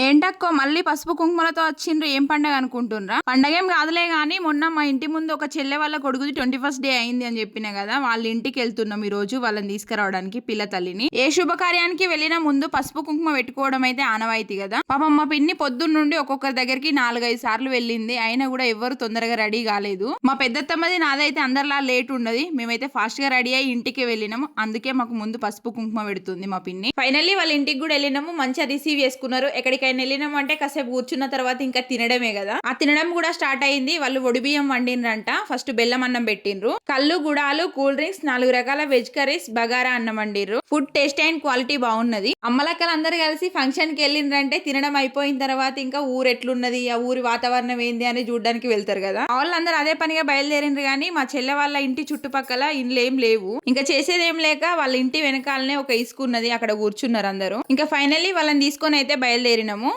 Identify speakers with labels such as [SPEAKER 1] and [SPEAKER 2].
[SPEAKER 1] and పండగకో మళ్ళీ పసుపు కుంకుమలతో వచ్చిండ్రు ఏం పండగ అనుకుంటున్నారా పండగేం కాదులే గానీ మొన్న మా ఇంటి ముందు ఒక చెల్లె వాళ్ళ కొడుకుది ట్వంటీ ఫస్ట్ డే అయింది అని చెప్పిన కదా వాళ్ళ ఇంటికి వెళ్తున్నాం ఈ రోజు వాళ్ళని తీసుకురావడానికి పిల్ల తల్లిని. ఏ శుభకార్యానికి వెళ్ళిన ముందు పసుపు కుంకుమ పెట్టుకోవడం అయితే ఆనవాయితీ కదా. పాపం మా పిన్ని పొద్దున్న నుండి ఒక్కొక్కరి దగ్గరికి నాలుగైదు సార్లు వెళ్ళింది అయినా కూడా ఎవరు తొందరగా రెడీ కాలేదు. మా పెద్దత్తమ్మది నాదైతే అందరిలా లేట్ ఉండదు మేమైతే ఫాస్ట్గా రెడీ అయ్యి ఇంటికి వెళ్ళినాము అందుకే మాకు ముందు పసుపు కుంకుమ పెడుతుంది మా పిన్ని. ఫైనల్లీ వాళ్ళ ఇంటికి కూడా వెళ్ళినాము మంచిగా రిసీవ్ చేసుకున్నారు. ఎక్కడికైనా తినడం అంటే కాసేపు కూర్చున్న తర్వాత ఇంకా తినడమే కదా. ఆ తినడం కూడా స్టార్ట్ అయింది. వాళ్ళు ఒడిబియ్యం వండినరంట. ఫస్ట్ బెల్లం అన్నం పెట్టిండ్రు కళ్ళు గుడాలు కూల్ డ్రింక్స్ నాలుగు రకాల వెజ్ కర్రీస్ బగారా అన్నం వండిర్రు. ఫుడ్ టేస్ట్ అండ్ క్వాలిటీ బాగున్నది అమ్మలక్కలు అందరు కలిసి ఫంక్షన్కి వెళ్ళిండ్రంటే తినడం అయిపోయిన తర్వాత ఇంకా ఊరు ఎట్లున్నది? ఆ ఊరి వాతావరణం ఏంది అని చూడడానికి వెళ్తారు కదా. వాళ్ళందరూ అదే పనిగా బయలుదేరిండ్రు కానీ మా చెల్లె వాళ్ళ ఇంటి చుట్టుపక్కల ఇండ్లు ఏం లేవు. ఇంకా చేసేదేం లేక వాళ్ళ ఇంటి వెనకాలనే ఒక ఇసుకున్నది. అక్కడ కూర్చున్నారు అందరూ. ఇంకా ఫైనల్లీ వాళ్ళని తీసుకొని అయితే బయలుదేరినాము.